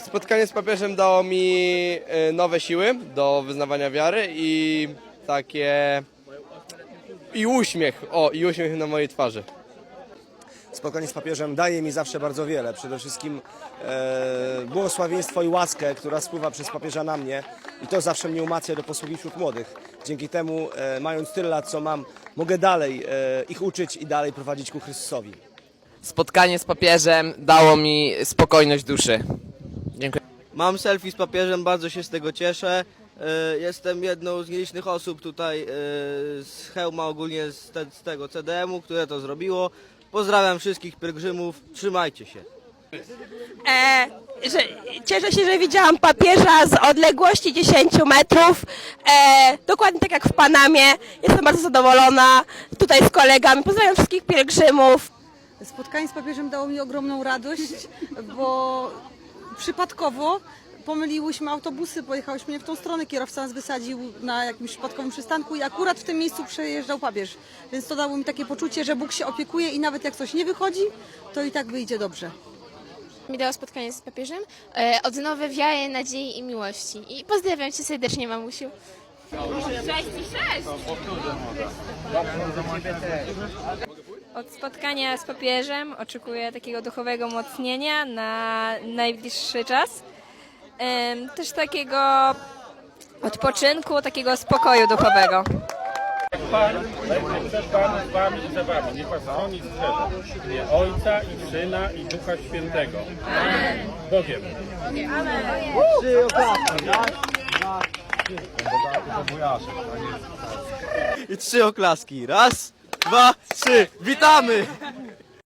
Spotkanie z papieżem dało mi e, nowe siły do wyznawania wiary i takie... I uśmiech, o, i uśmiech na mojej twarzy. Spotkanie z papieżem daje mi zawsze bardzo wiele. Przede wszystkim e, błogosławieństwo i łaskę, która spływa przez papieża na mnie. I to zawsze mnie umacnia do posługi wśród młodych. Dzięki temu, e, mając tyle lat, co mam, mogę dalej e, ich uczyć i dalej prowadzić ku Chrystusowi. Spotkanie z papieżem dało mi spokojność duszy. Dziękuję. Mam selfie z papieżem, bardzo się z tego cieszę. E, Jestem jedną z nielicznych osób tutaj e, z Hełma, ogólnie z, te, z tego CDM-u, które to zrobiło. Pozdrawiam wszystkich pielgrzymów, trzymajcie się. E, że, cieszę się, że widziałam papieża z odległości 10 metrów, e, dokładnie tak jak w Panamie. Jestem bardzo zadowolona tutaj z kolegami. Pozdrawiam wszystkich pielgrzymów. Spotkanie z papieżem dało mi ogromną radość, bo przypadkowo pomyliłyśmy autobusy, pojechałyśmy nie w tą stronę, kierowca nas wysadził na jakimś przypadkowym przystanku i akurat w tym miejscu przejeżdżał papież. Więc to dało mi takie poczucie, że Bóg się opiekuje i nawet jak coś nie wychodzi, to i tak wyjdzie dobrze. mi dało spotkanie z papieżem, e, odnowę wiary, nadziei i miłości. I pozdrawiam cię serdecznie, mamusiu. Od spotkania z papieżem oczekuję takiego duchowego umocnienia na najbliższy czas. Też takiego odpoczynku, takiego spokoju duchowego. Pan przed Panem, z Wami i za Wami. Niech Was chroni i Ojca i Syna i Ducha Świętego. Bogiem. I trzy oklaski. Raz, dwa, trzy. Witamy!